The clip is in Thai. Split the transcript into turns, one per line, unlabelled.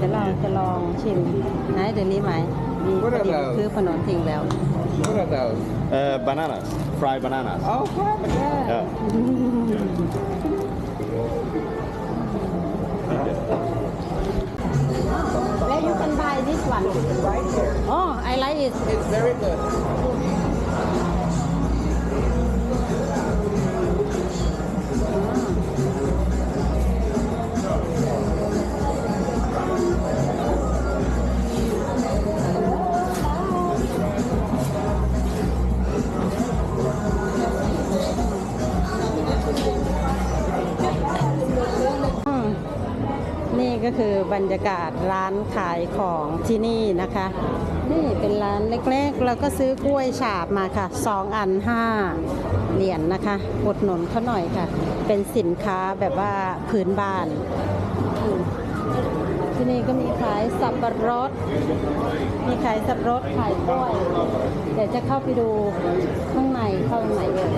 จะลองจะลองชิมไหนเดี๋ยวนี้ไหมมี
What are
พอดี
those?
คือขนมทิ้งแล้ว
What are those?
Uh, bananas, fried bananas.
Oh, crap, yeah.
Yeah.
Where you can buy this one
Right here.
Oh I like it
It's very good.
ก็คือบรรยากาศร้านขายของที่นี่นะคะ นี่เป็นร้านเล็กๆ แล้วก็ซื้อกล้วยฉาบมาค่ะสองอันห้าเหรียญนะคะอุดหนุนเขาหน่อยค่ะ เป็นสินค้าแบบว่าพื้นบ้าน ที่นี่ก็มีขายสับปะรด มีขายสับปะรดขายกล้วย เดี๋ยวจะเข้าไปดูข้างในเข้าข้างในเลย